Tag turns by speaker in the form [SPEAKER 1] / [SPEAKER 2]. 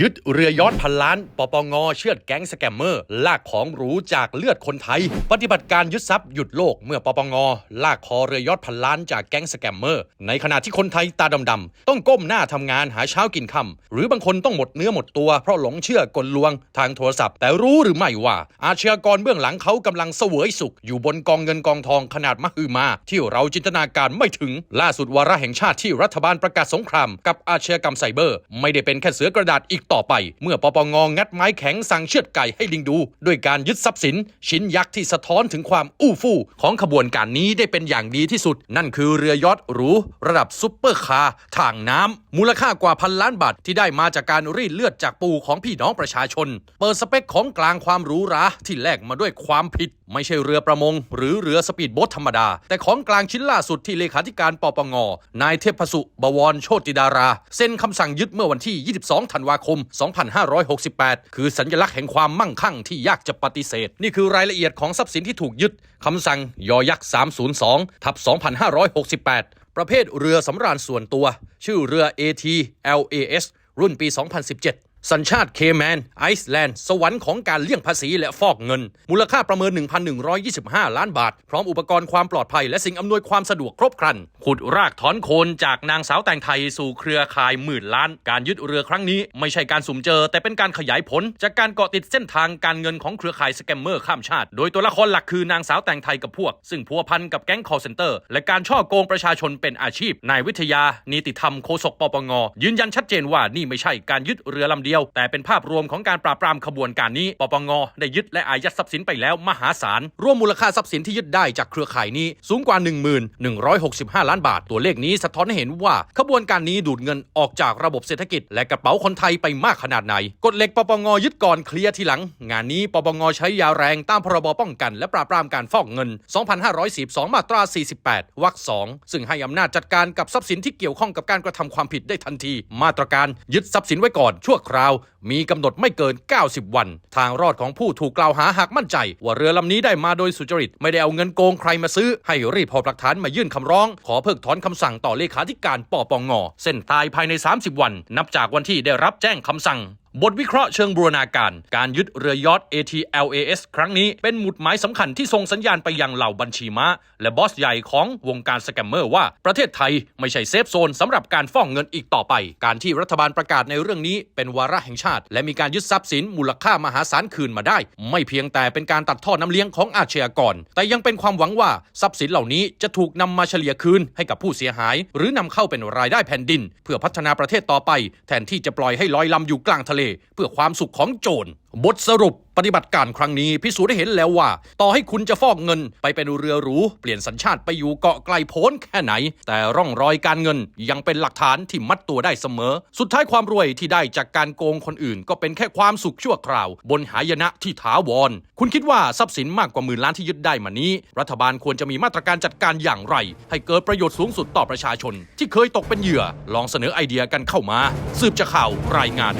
[SPEAKER 1] ยึดเรือยอทพันล้าน ปปง เชือดแก๊งสแกมเมอร์ ลากของหรูจากเลือดคนไทย ปฏิบัติการยึดทรัพย์หยุดโลกเมื่อปปง ลากคอเรือยอทพันล้านจากแก๊งสแกมเมอร์ ในขณะที่คนไทยตาดำๆ ต้องก้มหน้าทำงานหาเช้ากินค่ำหรือบางคนต้องหมดเนื้อหมดตัวเพราะหลงเชื่อกลลวงทางโทรศัพท์ แต่รู้หรือไม่ว่า อาชญากรเบื้องหลังเขากำลังเสวยสุข อยู่บนกองเงินกองทองขนาดมหึมา ที่เราจินตนาการไม่ถึงล่าสุดวาระแห่งชาติที่รัฐบาลประกาศสงคราม กับอาชญากรรมไซเบอร์ ไม่ได้เป็นแค่เสือกระดาษอีกต่อไป เมื่อปปงงัดไม้แข็งสั่งเชือดไก่ให้ลิงดู ด้วยการยึดทรัพย์สิน ชิ้นยักษ์ที่สะท้อนถึงความอู้ฟู่ของขบวนการนี้ได้เป็นอย่างดีที่สุด นั่นคือเรือยอทหรูระดับซุปเปอร์คาร์ทางน้ำมูลค่ากว่าพันล้านบาทที่ได้มาจากการรีดเลือดจากปูของพี่น้องประชาชน เปิดสเปคของกลางความหรูหราที่แลกมาด้วยความผิด ไม่ใช่เรือประมง หรือเรือสปีดโบ๊ทธรรมดา แต่ของกลางชิ้นล่าสุดที่เลขาธิการปปงนายเทพสุบวรโชติดาราเซ็นคำสั่งยึดเมื่อวันที่ 22 ธันวาคม2568 คือสัญลักษณ์แห่งความมั่งคั่งที่ยากจะปฏิเสธ นี่คือรายละเอียดของทรัพย์สินที่ถูกยึดคำสั่งยอยักษ์ 302 ทับ 2568 ประเภทเรือสำราญส่วนตัว ชื่อเรือ AT LAS รุ่นปี 2017 สัญชาติเคแมน ไอซ์แลนด์ สวรรค์ของการเลี่ยงภาษีและฟอกเงิน มูลค่าประเมิน 1,125 ล้านบาท พร้อมอุปกรณ์ความปลอดภัย และสิ่งอำนวยความสะดวกครบครัน ขุดรากถอนโคนจากนางสาวแต่งไทยสู่เครือข่ายหมื่นล้าน การยึดเรือครั้งนี้ไม่ใช่การสุ่มเจอ แต่เป็นการขยายผล จากการเกาะติดเส้นทางการเงินของเครือข่ายสแกมเมอร์ข้ามชาติ โดยตัวละครหลักคือนางสาวแต่งไทยกับพวก ซึ่งพัวพันกับแก๊ง call center และการช่อโกงประชาชนเป็นอาชีพ นายวิทยา นิติธรรมโฆษกปปงยืนยันชัดเจนว่านี่ไม่ใช่การยึดเรือลำเดียว แต่เป็นภาพรวมของการปราบปรามขบวนการนี้ปปงได้ยึดและอายัดทรัพย์สินไปแล้วมหาศาลรวมมูลค่าทรัพย์สินที่ยึดได้จากเครือข่ายนี้สูงกว่า1165 ล้านบาท ตัวเลขนี้สะท้อนให้เห็นว่าขบวนการนี้ดูดเงินออกจากระบบเศรษฐกิจ และกระเป๋าคนไทยไปมากขนาดไหนกฎเหล็กปปงยึดก่อนเคลียร์ทีหลัง งานนี้ปปงใช้ยาแรงตามพรบป้องกัน และปราบปรามการฟอกเงิน 2542 มาตรา 48 วรรค 2 ซึ่งให้อำนาจจัดการกับทรัพย์สินที่เกี่ยวข้องกับการกระทำความผิดได้ทันที มาตรการยึดทรัพย์สินไว้ก่อนชั่วคราวมีกำหนดไม่เกิน 90 วัน ทางรอดของผู้ถูกกล่าวหาหากมั่นใจ ว่าเรือลำนี้ได้มาโดยสุจริต ไม่ได้เอาเงินโกงใครมาซื้อ ให้รีบหอบหลักฐานมายื่นคำร้อง ขอเพิกถอนคำสั่งต่อเลขาธิการปปงเส้นตายภายใน 30 วัน นับจากวันที่ได้รับแจ้งคำสั่งบทวิเคราะห์เชิงบูรณาการ การยึดเรือยอท ATLAS ครั้งนี้เป็นหมุดหมายสำคัญที่ส่งสัญญาณไปยังเหล่าบัญชีม้า และบอสใหญ่ของวงการสแกมเมอร์ว่าประเทศไทยไม่ใช่เซฟโซนสำหรับการฟ้องเงินอีกต่อไป การที่รัฐบาลประกาศในเรื่องนี้เป็นวาระแห่งชาติ และมีการยึดทรัพย์สินมูลค่ามหาศาลคืนมาได้ ไม่เพียงแต่เป็นการตัดท่อน้ำเลี้ยงของอาชญากร แต่ยังเป็นความหวังว่าทรัพย์สินเหล่านี้จะถูกนำมาเฉลี่ยคืนให้กับผู้เสียหาย หรือนำเข้าเป็นรายได้แผ่นดิน เพื่อพัฒนาประเทศต่อไป แทนที่จะปล่อยให้ลอยลำอยู่กลางทะเลเล เพื่อความสุขของโจร บทสรุปปฏิบัติการครั้งนี้พิสูจน์ได้เห็นแล้วว่า ต่อให้คุณจะฟอกเงินไปเป็นเรือหรู เปลี่ยนสัญชาติไปอยู่เกาะไกลโพ้นแค่ไหน แต่ร่องรอยการเงินยังเป็นหลักฐานที่มัดตัวได้เสมอ สุดท้ายความรวยที่ได้จากการโกงคนอื่น ก็เป็นแค่ความสุขชั่วคราว บนหายนะที่ถาวร คุณคิดว่าทรัพย์สินมากกว่าหมื่นล้านที่ยึดได้มานี้ รัฐบาลควรจะมีมาตรการจัดการอย่างไร ให้เกิดประโยชน์สูงสุดต่อประชาชน ที่เคยตกเป็นเหยื่อ ลองเสนอไอเดียกันเข้ามา สืบจากข่าวรายงาน